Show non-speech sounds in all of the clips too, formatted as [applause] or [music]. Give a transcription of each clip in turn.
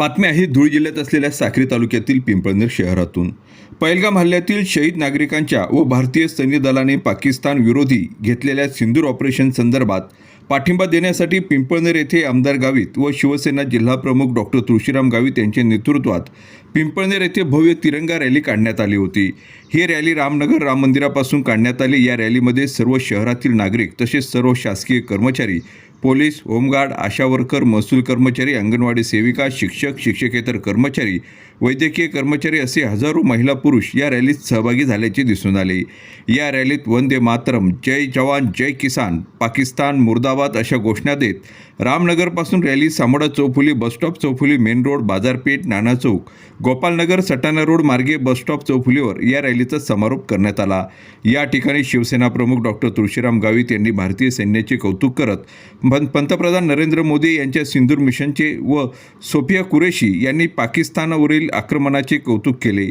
बातमी आहे धुळे जिल्ह्यात असलेल्या साक्री तालुक्यातील पिंपळनेर शहरातून. पैलगाम हल्ल्यातील शहीद नागरिकांच्या व भारतीय सैन्य दलाने पाकिस्तान विरोधी घेतलेल्या सिंदूर ऑपरेशन संदर्भात पाठिंबा देण्यासाठी पिंपळनेर येथे आमदार गावित व शिवसेना जिल्हाप्रमुख डॉक्टर तुळशीराम गावित यांच्या नेतृत्वात पिंपळनेर येथे भव्य तिरंगा रॅली काढण्यात आली होती. ही रॅली रामनगर राम मंदिरापासून काढण्यात आली. या रॅलीमध्ये सर्व शहरातील नागरिक तसेच सर्व शासकीय कर्मचारी पोलीस होमगार्ड आशा वर्कर महसूल कर्मचारी अंगणवाडी सेविका शिक्षक शिक्षकेतर कर्मचारी वैद्यकीय कर्मचारी असे हजारो महिला पुरुष या रॅलीत सहभागी झाल्याचे दिसून आले. या रॅलीत वंदे मातरम जय जवान जय किसान पाकिस्तान मुर्दाबाद अशा घोषणा देत रामनगरपासून रॅली सामोडा चौफुली बसस्टॉप चौफुली मेन रोड बाजारपेठ नाना चौक. गोपालनगर सटाणा रोड मार्गे बसस्टॉप चौफुलीवर या रॅलीचा समारोप करण्यात आला. या ठिकाणी शिवसेना प्रमुख डॉक्टर तुळशीराम गावित यांनी भारतीय सैन्याचे कौतुक करत पंतप्रधान नरेंद्र मोदी यांच्या सिंदूर मिशनचे व सोफिया कुरेशी यांनी पाकिस्तानावरील आक्रमणाचे कौतुक केले.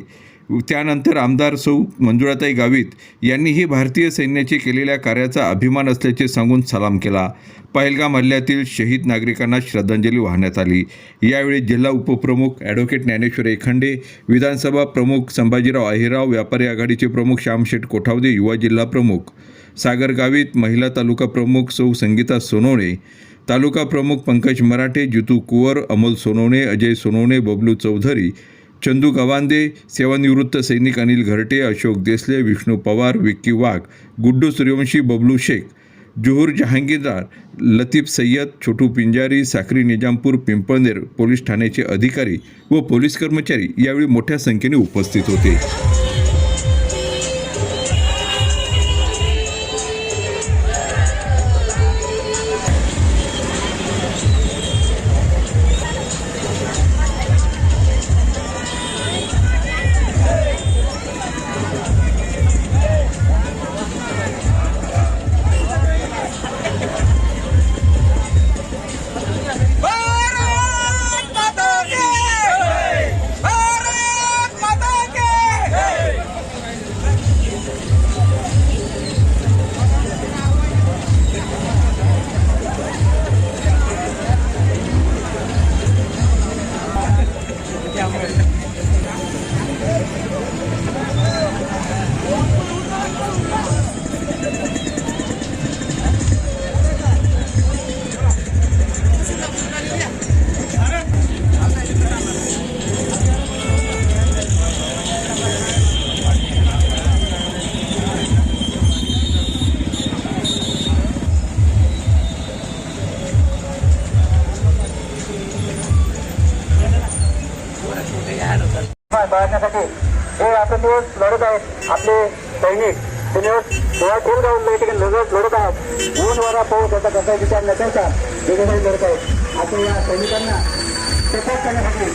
त्यानंतर आमदार सौ मंजुळाताई गावित यांनीही भारतीय सैन्याचे केलेल्या कार्याचा अभिमान असल्याचे सांगून सलाम केला. पहलगाम हल्ल्यातील शहीद नागरिकांना श्रद्धांजली वाहण्यात आली. यावेळी जिल्हा उपप्रमुख ॲडव्होकेट ज्ञानेश्वर एखंडे विधानसभा प्रमुख संभाजीराव अहिराव व्यापारी आघाडीचे प्रमुख श्यामशेठ कोठावदे युवा जिल्हा प्रमुख सागर गावित महिला तालुका प्रमुख सौ संगीता सोनवणे तालुका प्रमुख पंकज मराठे जितू कुवर अमोल सोनवणे अजय सोनवणे बबलू चौधरी चंदू गवांदे सेवानिवृत्त सैनिक अनिल घरटे अशोक देसले विष्णू पवार विक्की वाघ गुड्डू सूर्यवंशी बबलू शेख जुहूर जहांगीरदार लतीफ सय्यद छोटू पिंजारी साखरी निजामपूर पिंपळनेर पोलीस ठाण्याचे अधिकारी व पोलीस कर्मचारी यावेळी मोठ्या संख्येने उपस्थित होते. बाळगण्यासाठी हे आपण दिवस लढत आहेत. आपले सैनिक ते दिवस डोळा ठेवून जाऊन ठिकाणी लढत लढत आहेत. ऊन वारा पाऊस याचा कसा विचार न करता वेगवेगळे लढत आहेत. आपण या सैनिकांना सपोर्ट करण्यासाठी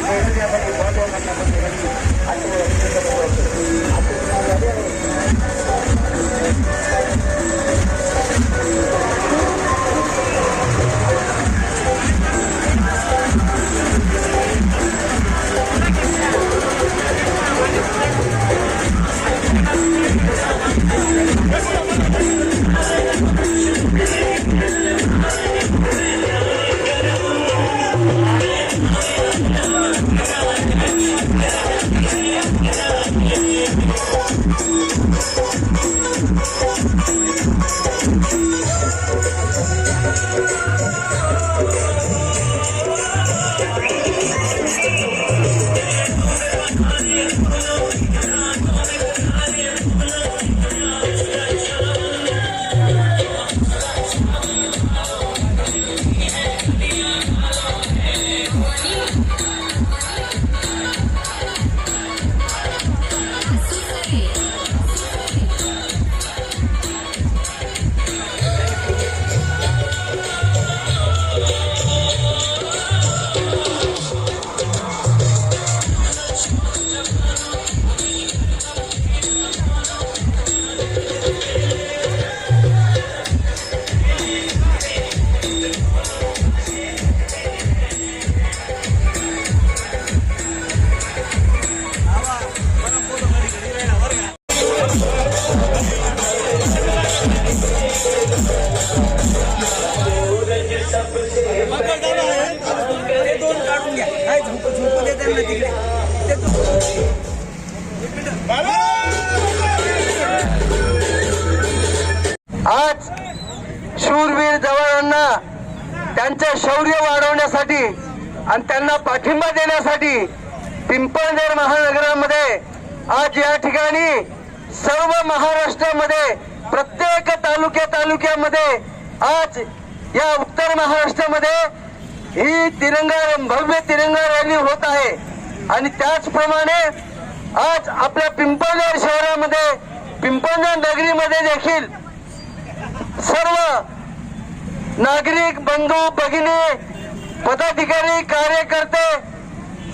शूरवीर जवानांना त्यांचं शौर्य वाढवण्यासाठी आणि त्यांना पाठिंबा देण्यासाठी पिंपळनेर महानगरामध्ये आज या ठिकाणी सर्व महाराष्ट्रामध्ये प्रत्येक तालुक्या तालुक्यामध्ये आज या उत्तर महाराष्ट्रामध्ये ही तिरंगा भव्य तिरंगा रॅली होत आहे. आणि त्याचप्रमाणे आज आपल्या पिंपळनेर शहरामध्ये पिंपळनेर नगरीमध्ये देखील सर्व नागरिक बंधू भगिनी पदाधिकारी कार्यकर्ते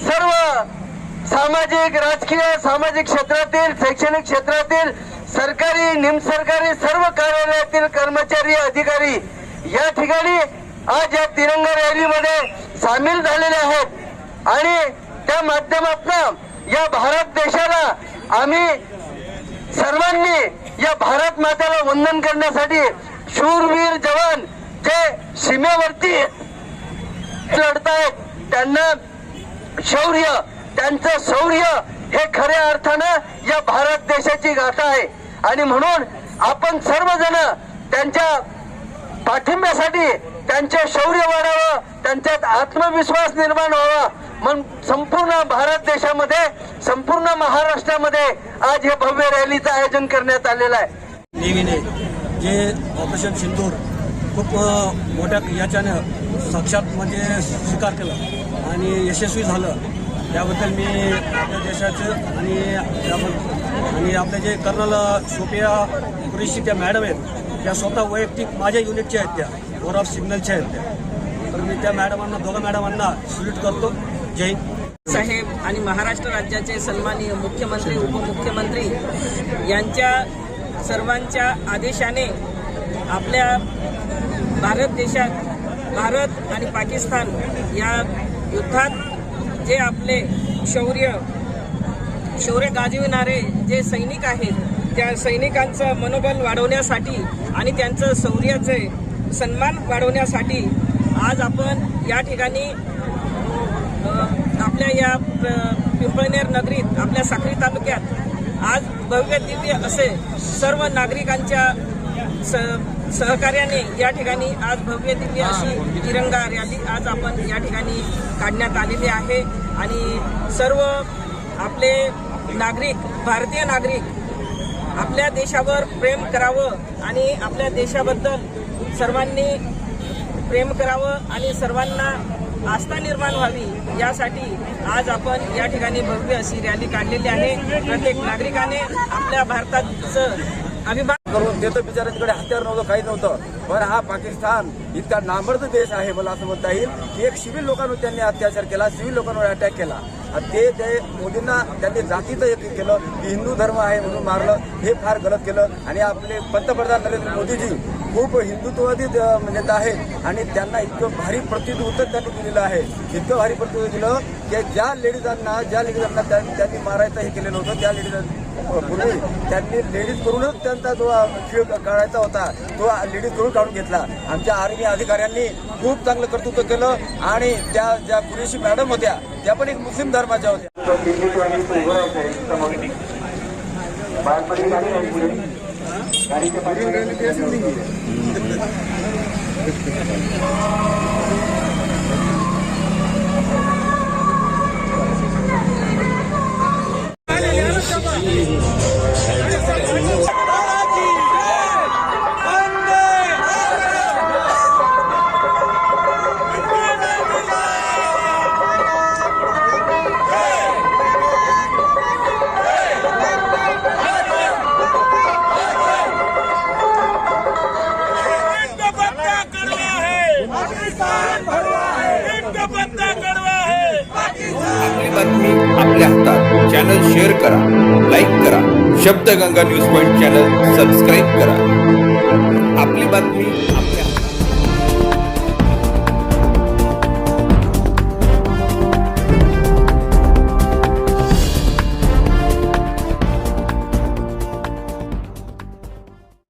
सर्व सामाजिक राजकीय सामाजिक क्षेत्रातील शैक्षणिक क्षेत्रातील सरकारी निमसरकारी सर्व कार्यालयातील कर्मचारी अधिकारी या ठिकाणी आज या तिरंगा रॅलीमध्ये सामील झालेले आहेत. आणि त्या माध्यमातून या भारत देशाला आम्ही सर्वांनी या भारत माताला वंदन करण्यासाठी शूरवीर जवान जे सीमेवरती लढतायत त्यांना शौर्य त्यांचं शौर्य हे खऱ्या अर्थानं या भारत देशाची गाथा आहे. आणि म्हणून आपण सर्वजण त्यांच्या पाठिंब्यासाठी त्यांचे शौर्य वाढावं त्यांच्यात आत्मविश्वास निर्माण व्हावा. म्हणून संपूर्ण भारत देशामध्ये संपूर्ण महाराष्ट्रामध्ये आज हे भव्य रॅलीचं आयोजन करण्यात आलेलं आहे. जे ऑपरेशन सिंदूर खूप मोठ्या याच्यानं साक्षात म्हणजे स्वीकार केलं आणि यशस्वी झालं. त्याबद्दल मी आपल्या देशाचं आणि आणि आपले जे कर्नल सोपिया कुरेशी त्या मॅडम आहेत त्या स्वतः वैयक्तिक माझ्या युनिटच्या आहेत त्या वॉर ऑफ सिग्नलच्या आहेत त्या. तर मी त्या मॅडमांना दोघं मॅडमांना सल्यूट करतो. जय हिंद. साहेब आणि महाराष्ट्र राज्याचे सन्माननीय मुख्यमंत्री उपमुख्यमंत्री यांच्या सर्वांच्या आदेशाने आपल्या भारत देशात भारत आणि पाकिस्तान या युद्धात जे आपले शौर्य शौर्य गाजविणारे जे सैनिक आहेत त्या सैनिकांचं मनोबल वाढवण्यासाठी आणि त्यांचं शौर्याचे सन्मान वाढवण्यासाठी आज आपण या ठिकाणी आपल्या या प- पिंपळनेर नगरीत आपल्या साखरी तालुक्यात आज भव्य दिव्य असे सर्व नागरिकांच्या सहकार्याने या ठिकाणी आज भव्य दिव्य अशी तिरंगा रॅली आज आपण या ठिकाणी काढण्यात आलेली आहे. आणि सर्व आपले नागरिक भारतीय नागरिक आपल्या देशावर प्रेम करावं आणि आपल्या देशाबद्दल सर्वांनी प्रेम करावं आणि सर्वांना आस्था निर्माण व्हावी यासाठी आज आपण या ठिकाणी भव्य अशी रॅली काढलेली आहे. प्रत्येक नागरिकाने आपल्या भारताचं अभिमान करून देतो. बिचारा तिकडे हत्यार नव्हतं काही नव्हतं. पण हा पाकिस्तान इतका नामर्द देश आहे मला असं म्हणता येईल की एक सिव्हिल लोकांवर त्यांनी अत्याचार केला सिव्हिल लोकांवर अटॅक केला. ते ते मोदींना त्यांनी जातीचं एक केलं की हिंदू धर्म आहे म्हणून मारलं हे फार गलत केलं. आणि आपले पंतप्रधान नरेंद्र मोदीजी खूप हिंदुत्ववादी नेता आहेत. आणि त्यांना इतकं भारी प्रतिनिधित्व त्यांनी दिलेलं आहे. इतकं भारी प्रतिनिधित्व दिलं की ज्या लेडीजांना ज्या लेडीजांना त्यांनी मारायचं हे केलेलं होतं त्या लेडीजांनी पूर्वी त्यांनी लेडीज करूनच त्यांचा जो खेळ काढायचा होता तो लेडीज करून काढून घेतला. आमच्या आर्मी अधिकाऱ्यांनी खूप चांगलं कर्तृत्व केलं आणि त्या ज्या कुरेशी मॅडम होत्या त्या पण एक मुस्लिम धर्माच्या होत्या. [laughs] चॅनल शेअर करा लाईक करा. Shabdganga news point channel subscribe करा. आपली बातमी आपल्या